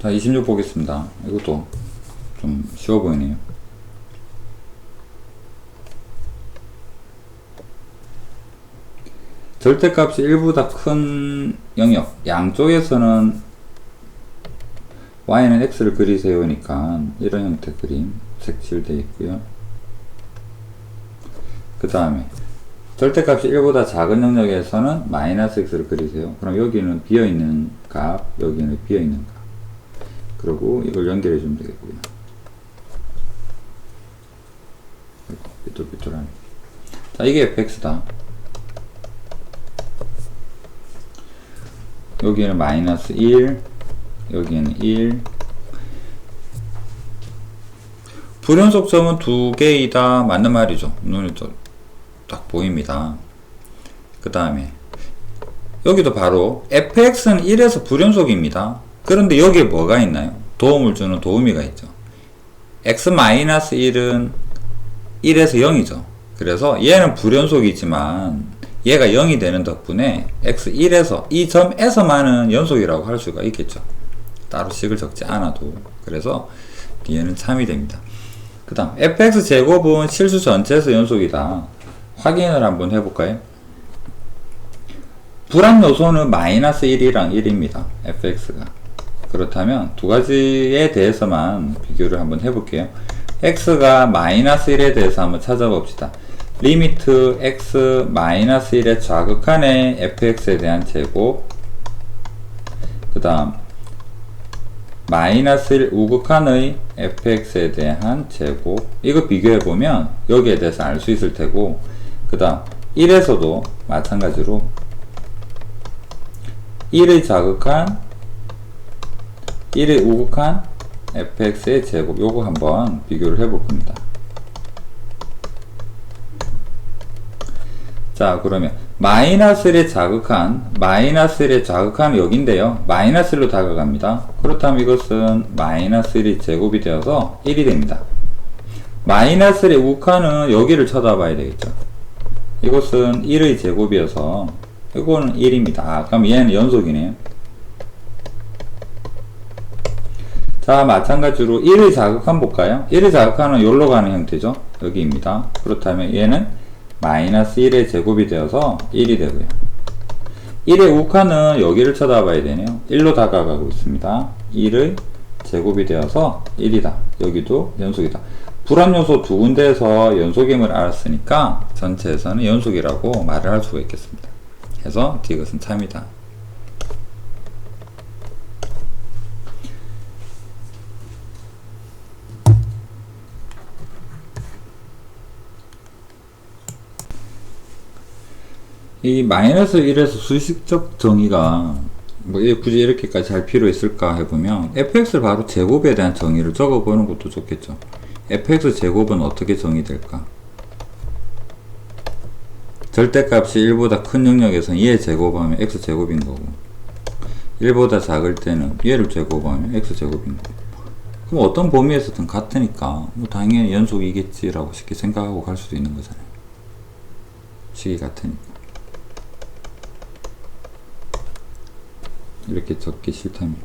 자, 26 보겠습니다. 이것도 좀 쉬워 보이네요. 절대값이 1보다 큰 영역, 양쪽에서는 y는 x를 그리세요니까 이런 형태 그림 색칠되어 있고요. 그 다음에 절대값이 1보다 작은 영역에서는 마이너스 x를 그리세요. 그럼 여기는 비어있는 값, 여기는 비어있는 값. 그리고 이걸 연결해 주면 되겠고요. 삐뚤삐뚤하네. 자, 이게 fx다. 여기는 마이너스 1, 여기는 1. 불연속점은 두 개이다. 맞는 말이죠. 눈에 또딱 보입니다. 그 다음에 여기도 바로 fx는 1에서 불연속입니다. 그런데 여기에 뭐가 있나요? 도움을 주는 도우미가 있죠. x-1은 1에서 0이죠. 그래서 얘는 불연속이지만 얘가 0이 되는 덕분에 x1에서 이 점에서만은 연속이라고 할 수가 있겠죠. 따로 식을 적지 않아도. 그래서 얘는 참이 됩니다. 그 다음 fx 제곱은 실수 전체에서 연속이다. 확인을 한번 해볼까요? 불안 요소는 마이너스 1이랑 1입니다. fx가. 그렇다면 두 가지에 대해서만 비교를 한번 해볼게요. x가 마이너스 1에 대해서 한번 찾아봅시다. 리미트 x 마이너스 1의 좌극한의 fx에 대한 제곱 그 다음 마이너스 1 우극한의 fx에 대한 제곱 이거 비교해보면 여기에 대해서 알 수 있을 테고 그 다음 1에서도 마찬가지로 1의 자극한 1의 우극한 fx의 제곱 요거 한번 비교를 해 볼 겁니다. 자 그러면 마이너스 1의 자극한 마이너스 1의 자극한 여기인데요. 마이너스 1로 다가갑니다. 그렇다면 이것은 마이너스 1이 제곱이 되어서 1이 됩니다. 마이너스 1의 우극한은 여기를 쳐다봐야 되겠죠. 이것은 1의 제곱이어서 이거는 1입니다. 아, 그럼 얘는 연속이네요. 자, 마찬가지로 1의 자극한 볼까요? 1의 자극한은 여기로 가는 형태죠. 여기입니다. 그렇다면 얘는 마이너스 1의 제곱이 되어서 1이 되고요. 1의 우칸은 여기를 쳐다봐야 되네요. 1로 다가가고 있습니다. 1의 제곱이 되어서 1이다. 여기도 연속이다. 불합 요소 두 군데에서 연속임을 알았으니까 전체에서는 연속이라고 말을 할 수가 있겠습니다. 해서 이것은 참이다. 이 마이너스 1에서 수식적 정의가 뭐 굳이 이렇게까지 할 필요 있을까 해보면 fx를 바로 제곱에 대한 정의를 적어보는 것도 좋겠죠. fx 제곱은 어떻게 정의될까? 절대값이 1보다 큰 영역에서는 얘 제곱하면 x 제곱인 거고 1보다 작을 때는 얘를 제곱하면 x 제곱인 거고 그럼 어떤 범위에서든 같으니까 뭐 당연히 연속이겠지라고 쉽게 생각하고 갈 수도 있는 거잖아요. 식이 같으니까. 이렇게 적기 싫다면